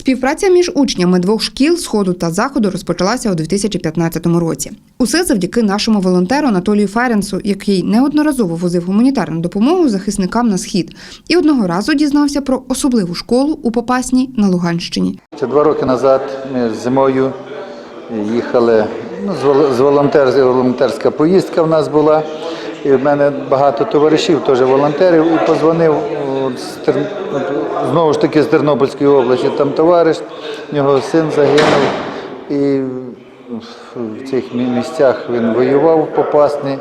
Співпраця між учнями двох шкіл сходу та заходу розпочалася у 2015 році. Усе завдяки нашому волонтеру Анатолію Ференсу, який неодноразово возив гуманітарну допомогу захисникам на схід, і одного разу дізнався про особливу школу у Попасній на Луганщині. Це два роки назад ми зимою їхали. Ну, з волонтер, волонтерська поїздка в нас була. І в мене багато товаришів, теж волонтерів, і позвонив з знову ж таки з Тернопільської області. Там товариш, в нього син загинув. І в цих місцях він воював попасний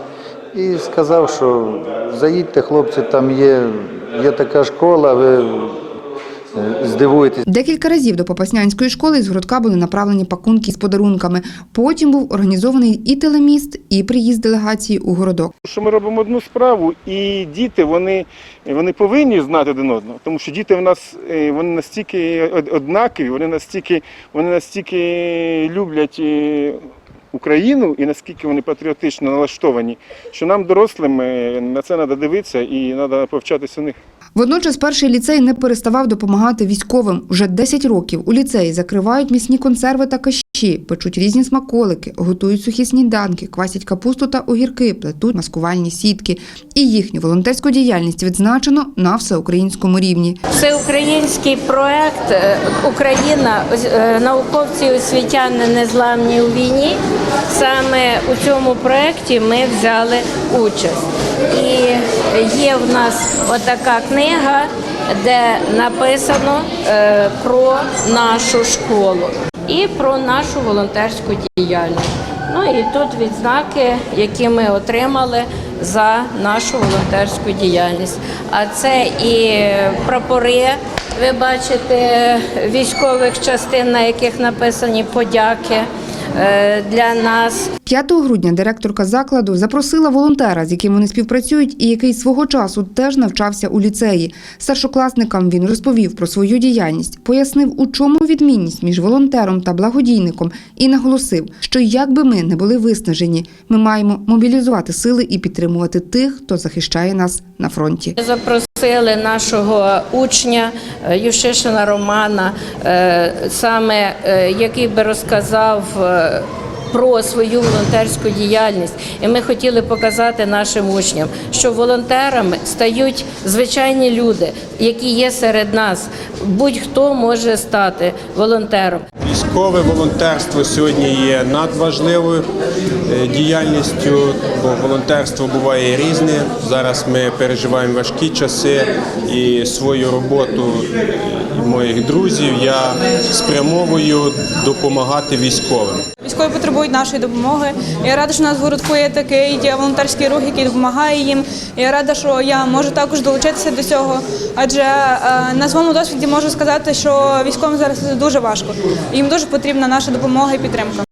і сказав, що заїдьте, хлопці, там є, є така школа, ви здивуєтесь. Декілька разів до Попаснянської школи з городка були направлені пакунки з подарунками. Потім був організований і телеміст, і приїзд делегації у городок. Що ми робимо одну справу, і діти вони, вони повинні знати один одного, тому що діти в нас е, вони настільки однакові, вони настільки, вони настільки люблять е, Україну і наскільки вони патріотично налаштовані, що нам, дорослим, е, на це треба дивитися і треба повчатися у них. Водночас перший ліцей не переставав допомагати військовим. Уже 10 років у ліцеї закривають місні консерви та кащі, печуть різні смаколики, готують сухі сніданки, квасять капусту та огірки, плетуть маскувальні сітки. І їхню волонтерську діяльність відзначено на всеукраїнському рівні. Всеукраїнський проект е, Україна е, науковці освітяни незламні у війні. Саме у цьому проєкті ми взяли участь. І є в нас отака книга, де написано е, про нашу школу і про нашу волонтерську діяльність. Ну і тут відзнаки, які ми отримали за нашу волонтерську діяльність. А це і прапори. Ви бачите військових частин, на яких написані подяки для нас. 5 грудня директорка закладу запросила волонтера, з яким вони співпрацюють, і який свого часу теж навчався у ліцеї. Старшокласникам він розповів про свою діяльність, пояснив, у чому відмінність між волонтером та благодійником, і наголосив, що як би ми не були виснажені, ми маємо мобілізувати сили і підтримувати тих, хто захищає нас на фронті. Запросили нашого учня е, Юшишина Романа, е, саме е, який би розказав. е, Про свою волонтерську діяльність, і ми хотіли показати нашим учням, що волонтерами стають звичайні люди, які є серед нас. Будь-хто може стати волонтером. Військове волонтерство сьогодні є надважливою е, діяльністю, бо волонтерство буває різне. Зараз ми переживаємо важкі часи і свою роботу і моїх друзів я спрямовую допомагати військовим. Військові потребують нашої допомоги. Я рада, що у нас в городку є такий волонтерський рух, який допомагає їм. Я рада, що я можу також долучитися до цього, адже е, на своєму досвіді можу сказати, що військовим зараз дуже важко. Їм дуже потрібна наша допомога і підтримка.